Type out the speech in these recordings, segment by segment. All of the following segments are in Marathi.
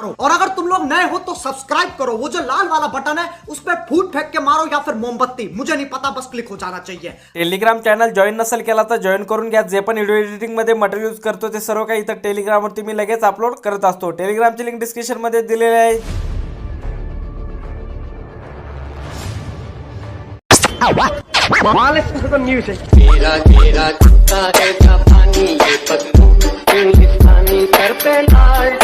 मारो और अगर तुम लोग नए हो तो सब्सक्राइब करो। वो जो लाल वाला बटन है उस पर फूट फेंक के मारो या फिर मोमबत्ती। मुझे नहीं पता बस क्लिक हो जाना चाहिए। टेलिग्राम चॅनल जॉईन नसेल केला तर जॉईन करून घ्या। जे पण व्हिडिओ एडिटिंगमध्ये मटेरियल यूज़ करतो ते सर्व काही इथं टेलिग्रामवरती मी लगेच अपलोड करत असतो. टेलिग्रामची लिंक डिस्क्रिप्शनमध्ये दिलेली आहे. तेरा तेरा कुत्ता कैसा पानी ये पत्तू हिंदुस्तानी सर पे लाल टोपी ऊँची फिर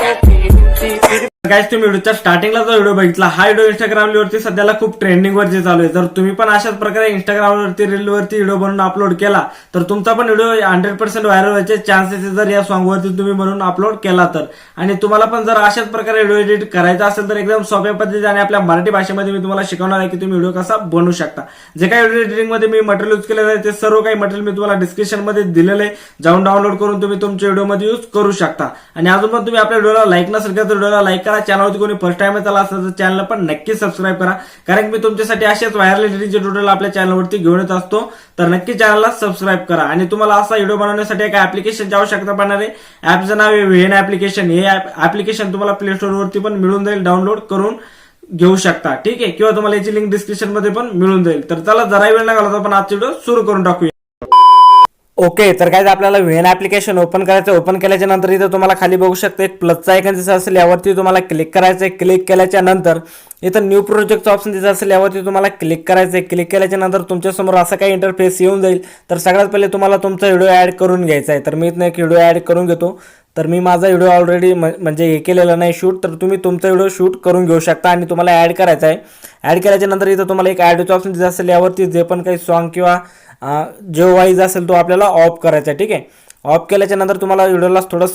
गाईज तुम्ही व्हिडिओच्या स्टार्टिंगला जो व्हिडिओ बघितला हा व्हिडिओ इंस्टाग्रामवरती सध्याला खूप ट्रेंडिंग वरती चालू आहे. जर तुम्ही पण अशाच प्रकारे इंस्टाग्रामवरती रीलवरती व्हिडिओ बनवून अपलोड केला तर तुमचा पण व्हिडिओ हंड्रेड पर्सेंट व्हायरल व्हायचे चान्सेस जर या सॉंगवरती तुम्ही म्हणून अपलोड केला तर. आणि तुम्हाला पण जर अशाच प्रकारे व्हिडिओ एडिट करायचा असेल तर एकदम सोप्या पद्धतीने आणि आपल्या मराठी भाषेमध्ये मी तुम्हाला शिकवणार आहे की तुम्ही व्हिडिओ कसा बनवू शकता. जे काही व्हिडिओ एडिटिंगमध्ये मी मटेरियल यूज केलेलं आहे ते सर्व काही मटेरियल मी तुम्हाला डिस्क्रिप्शनमध्ये दिलेलं आहे. जाऊन डाउनलोड करून तुम्ही तुमच्या व्हिडिओमध्ये यूज करू शकता. आणि अजून पण तुम्ही आपल्या व्हिडिओला लाईक नसेल तर व्हिडिओला लाईक करा. चॅनलवरती कोणी फर्स्ट टाइम आला असेल तर चॅनल पण नक्की सबस्क्राईब करा. कारण मी तुमच्यासाठी अशाच व्हायरल एडिटिंगचे ट्युटोरियल आपल्या चॅनलवरती घेऊन येत असतो. तर नक्की चॅनलला सबस्क्राईब करा. आणि तुम्हाला असा व्हिडिओ बनवण्यासाठी एका ऍप्लिकेशनची आवश्यकता पडणार आहे? ऍपचं नाव आहे व्हेन ऍप्लिकेशन हे ऍप्लिकेशन तुम्हाला प्ले वरती पण मिळून जाईल. डाउनलोड करून घेऊ शकता. ठीक आहे? किंवा तुम्हाला याची लिंक डिस्क्रिप्शनमध्ये पण मिळून जाईल. तर चला जरा वेळ लागला तर आपण आजचा व्हिडिओ सुरू करून टाकूया. ओके तर काय आपल्याला व्हेन ॲप्लिकेशन ओपन करायचं ओपन केल्याच्यानंतर इथं तुम्हाला खाली बघू शकता एक प्लसचा आयकन दिसत असेल यावरती तुम्हाला क्लिक करायचं आहे क्लिक केल्याच्यानंतर इथं न्यू प्रोजेक्टचं ऑप्शन दिसत असेल यावरती तुम्हाला क्लिक करायचं आहे क्लिक केल्याच्यानंतर तुमच्यासमोर असं काही इंटरफेस येऊन जाईल. तर सगळ्यात पहिले तुम्हाला तुमचा व्हिडिओ ॲड करून घ्यायचा आहे. तर मी इथनं एक व्हिडिओ ॲड करून घेतो. तर मी माझा व्हिडिओ ऑलरेडी म्हणजे हे केलेला नाही शूट तर तुम्ही तुमचा व्हिडिओ शूट करून घेऊ शकता आणि तुम्हाला ॲड करायचा आहे. ॲड केल्याच्यानंतर इथं तुम्हाला एक ॲडचं ऑप्शन दिसत असेल यावरती जे पण काही सॉन्ग किंवा जो वाईज असेल तो आपल्याला ऑफ करायचा आहे ठीक आहे? ऑफ केल्याच्यानंतर तुम्हाला व्हिडिओला थोडं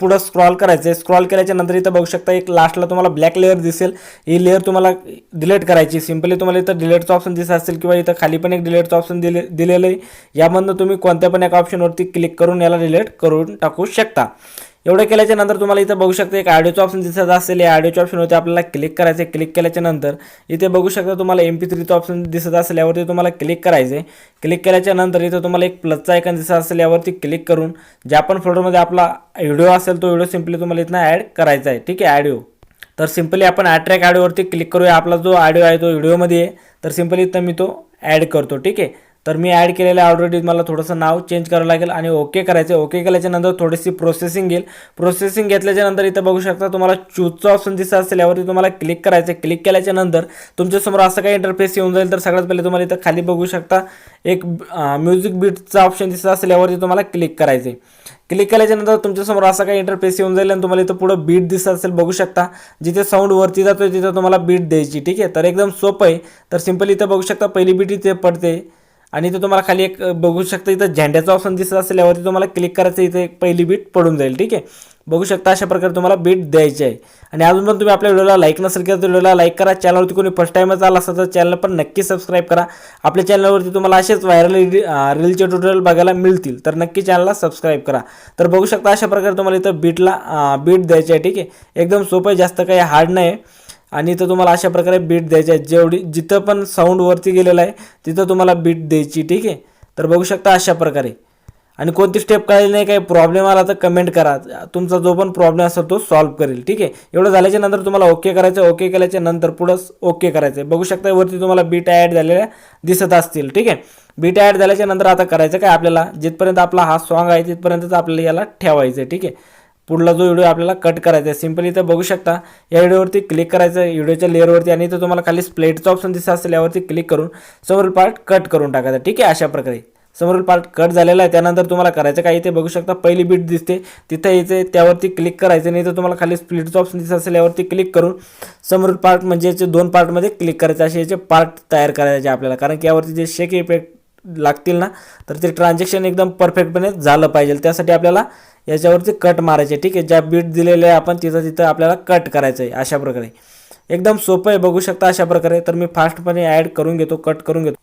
पुढं स्क्रॉल करायचं आहे स्क्रॉल केल्याच्यानंतर इथं बघू शकता एक लास्टला तुम्हाला ब्लॅक लेअर दिसेल. ही लेअर तुम्हाला डिलीट करायची. सिम्पली तुम्हाला इथं डिलेटचं ऑप्शन दिसत असेल किंवा इथं खाली पण एक डिलेटचं ऑप्शन दिले दिलेलं आहे. यामधनं तुम्ही कोणत्या पण एका ऑप्शनवरती क्लिक करून याला डिलेट करून टाकू शकता. एवढं केल्याच्यानंतर तुम्हाला इथं बघू शकता एक ऑडिओचं ऑप्शन दिसत असेल या ऑडिओच्या ऑप्शनवरती आपल्याला क्लिक करायचं आहे क्लिक केल्याच्यानंतर इथे बघू शकता तुम्हाला एम पी थ्रीचं ऑप्शन दिसत असेल यावरती तुम्हाला क्लिक करायचं आहे क्लिक केल्याच्यानंतर इथं तुम्हाला एक प्लसचा आयकन दिसत असेल यावरती क्लिक करून ज्या पण फोल्डरमध्ये आपला व्हिडिओ असेल तो व्हिडिओ सिम्पली तुम्हाला इथनं ॲड करायचा आहे ठीक आहे ऑडिओ तर सिम्पली आपण ॲट्रॅक ऑडिओवरती क्लिक करूया. आपला जो ऑडिओ आहे तो व्हिडिओमध्ये आहे. तर सिम्पली इथं मी तो ॲड करतो. ठीक आहे? तर मी ॲड केलेलं आहे ऑलरेडी मला थोडंसं नाव चेंज करावं लागेल आणि ओके करायचं ओके केल्याच्यानंतर थोडीशी प्रोसेसिंग येईल. प्रोसेसिंग घेतल्याच्या नंतर इथं बघू शकता तुम्हाला चूजचं ऑप्शन दिसत असेल. यावरती तुम्हाला क्लिक करायचं क्लिक केल्याच्यानंतर तुमच्यासमोर असं काही इंटरफेस येऊन जाईल. तर सगळ्यात पहिले तुम्हाला इथं खाली बघू शकता एक म्युझिक बीटचा ऑप्शन दिसत असेल. यावरती तुम्हाला क्लिक करायचे क्लिक केल्याच्यानंतर तुमच्यासमोर असा काही इंटरफेस येऊन जाईल आणि तुम्हाला इथं पुढं बीट दिसत असेल बघू शकता. जिथे साऊंड वरती जातोय तिथं तुम्हाला बीट द्यायची. ठीक आहे? तर एकदम सोपं आहे. तर सिंपल इथं बघू शकता. पहिली बीट इथे पडते. आणि इथं तुम्हाला खाली एक बघू शकता इथं झेंड्याचं ऑप्शन दिसत असेल यावरती तुम्हाला क्लिक करायचं इथे एक पहिली बीट पडून जाईल ठीक आहे? बघू शकता अशा प्रकारे तुम्हाला बीट द्यायची आहे. आणि अजून पण तुम्ही आपल्या व्हिडिओला लाईक नसेल केलं तर व्हिडिओला लाईक करा. चॅनलवरती कोणी फर्स्ट टाईमच आला असेल तर चॅनल पण नक्की सबस्क्राईब करा. आपल्या चॅनलवरती तुम्हाला असेच व्हायरल रीलचे ट्युटोरियल बघायला मिळतील. तर नक्की चॅनलला सबस्क्राईब करा. तर बघू शकता अशा प्रकारे तुम्हाला इथं बीटला बीट द्यायची आहे ठीक आहे? एकदम सोपं आहे जास्त काही हार्ड नाही आणि इथं तुम्हाला अशा प्रकारे बीट द्यायची आहे. जेवढी जिथं पण साऊंड वरती गेलेलं आहे तिथं तुम्हाला बीट द्यायची ठीक आहे? तर बघू शकता अशा प्रकारे. आणि कोणती स्टेप कळली नाही काही प्रॉब्लेम आला तर कमेंट करा. तुमचा जो पण प्रॉब्लेम असेल तो सॉल्व्ह करेल ठीक आहे? एवढं झाल्याच्यानंतर तुम्हाला ओके करायचं ओके केल्याच्यानंतर पुढं ओके करायचं बघू शकता वरती तुम्हाला बीट ॲड झालेल्या दिसत असतील ठीक आहे? बीट ॲड झाल्याच्यानंतर आता करायचं काय आपल्याला? जिथपर्यंत आपला हा सॉन्ग आहे तिथपर्यंतच आपल्याला याला ठेवायचं आहे ठीक आहे? पुढला जो व्हिडिओ आपल्याला कट करायचा आहे सिम्पली इथं बघू शकता. या व्हिडिओवरती क्लिक करायचं आहे व्हिडिओच्या लेअरवरती आणि इथं तुम्हाला खाली स्प्लेटचं ऑप्शन दिसत असेल यावरती क्लिक करून समोरील पार्ट कट करून टाकायचा ठीक आहे अशा प्रकारे. समोरील पार्ट कट झालेला आहे त्यानंतर तुम्हाला करायचं काय? इथे बघू शकता पहिली बीट दिसते. तिथं इथे त्यावरती क्लिक करायचं नाही तर तुम्हाला खाली स्प्लिटचं ऑप्शन दिसत असेल यावरती क्लिक करून समोरील पार्ट म्हणजे याचे दोन पार्टमध्ये क्लिक करायचे असे याचे पार्ट तयार करायचे आपल्याला. कारण की यावरती जे शेक इफेक्ट लागतील ना तर ते ट्रान्झॅक्शन एकदम परफेक्टपणे झालं पाहिजे. त्यासाठी आपल्याला याच्यावरती कट मारायचे ठीक आहे? ज्या बीट दिलेले आहे आपण तिथं तिथं आपल्याला कट करायचं आहे अशा प्रकारे. एकदम सोपं आहे बघू शकता अशा प्रकारे. तर मी फास्टपणे ॲड करून घेतो कट करून घेतो.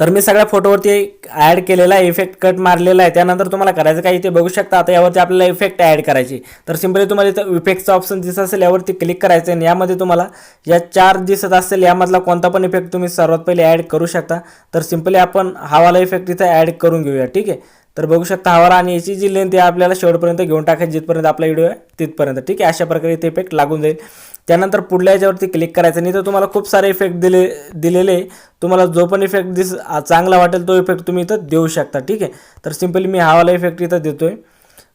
तर मी सगळ्या फोटोवरती ॲड केलेला आहे इफेक्ट कट मारलेला आहे. त्यानंतर तुम्हाला करायचं काय इथे बघू शकता आता यावरती आपल्याला इफेक्ट ॲड करायची. तर सिम्पली तुम्हाला इथं इफेक्टचा ऑप्शन दिसत असेल यावरती क्लिक करायचं आणि यामध्ये तुम्हाला या चार दिसत असेल यामधला कोणता पण इफेक्ट तुम्ही सर्वात पहिले ॲड करू शकता. तर सिम्पली आपण हवाला इफेक्ट इथं ॲड करून घेऊया ठीक आहे? तर बघू शकता हवाला आणि याची जी लेंथ आहे आपल्याला शेवटपर्यंत घेऊन टाकायची जिथपर्यंत आपला व्हिडिओ आहे तिथपर्यंत ठीक आहे? अशा प्रकारे इथे इफेक्ट लागून जाईल. त्यानंतर पुढल्या याच्यावरती क्लिक करायचं. नाही तर तुम्हाला खूप सारे इफेक्ट दिले दिलेले. तुम्हाला जो पण इफेक्ट दिस चांगला वाटेल तो इफेक्ट तुम्ही इथं देऊ शकता. ठीक आहे? तर सिम्पली मी हावाला इफेक्ट इथं देतोय.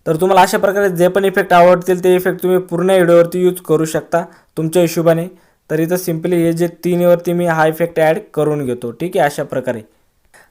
तर तुम्हाला अशा प्रकारे जे पण इफेक्ट आवडतील ते इफेक्ट तुम्ही पूर्ण व्हिडिओवरती यूज करू शकता तुमच्या हिशोबाने. तर इथं सिम्पली हे जे तीनवरती मी हा इफेक्ट ॲड करून घेतो. ठीक आहे? अशा प्रकारे.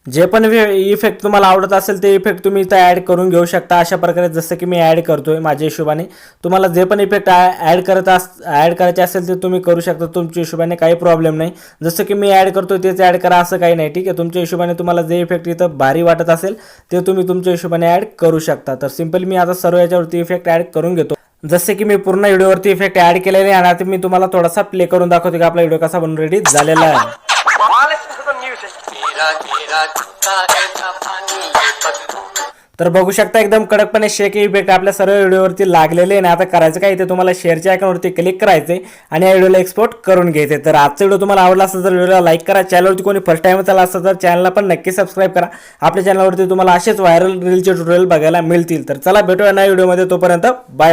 जे पण इफेक्ट तुम्हाला आवडत असेल ते इफेक्ट तुम्ही इथं ॲड करून घेऊ शकता. अशा प्रकारे जसं की मी ॲड करतोय माझ्या हिशोबाने. तुम्हाला जे पण इफेक्ट ॲड करत अस ॲड करायचे असेल ते तुम्ही करू शकता. तुमच्या हिशोबाने काही प्रॉब्लेम नाही. जसं की मी ॲड करतोय तेच ॲड करा असं काही नाही. ठीक आहे? तुमच्या हिशोबाने तुम्हाला जे इफेक्ट इथं भारी वाटत असेल ते तुम्ही तुमच्या हिशोबाने ॲड करू शकता. तर सिम्पली मी आता सर्व याच्यावरती इफेक्ट ॲड करून घेतो. जसे की मी पूर्ण व्हिडिओवरती इफेक्ट ॲड केलेले आहे आणि आता मी तुम्हाला थोडासा प्ले करून दाखवतो की आपला व्हिडिओ कसा बनून रेडी झालेला आहे. तर बघू शकता एकदम कडकपणे शेक इफेक्ट आपल्या सर्व व्हिडिओवरती लागलेले आहे. आणि आता करायचं काय ते तुम्हाला शेअरच्या आयकॉनवरती क्लिक करायचे आणि या व्हिडिओला एक्सपोर्ट करून घ्यायचे तर आजचा व्हिडिओ तुम्हाला आवडला असेल तर व्हिडिओला लाईक करा. चॅनलवरती कोणी फर्स्ट टाइम आला असेल तर चॅनलला पण नक्की सबस्क्राईब करा. आपल्या चॅनलवरती तुम्हाला असेच व्हायरल रीलचे ट्युटोरियल बघायला मिळतील. तर चला भेटूया ना व्हिडिओमध्ये. तोपर्यंत बाय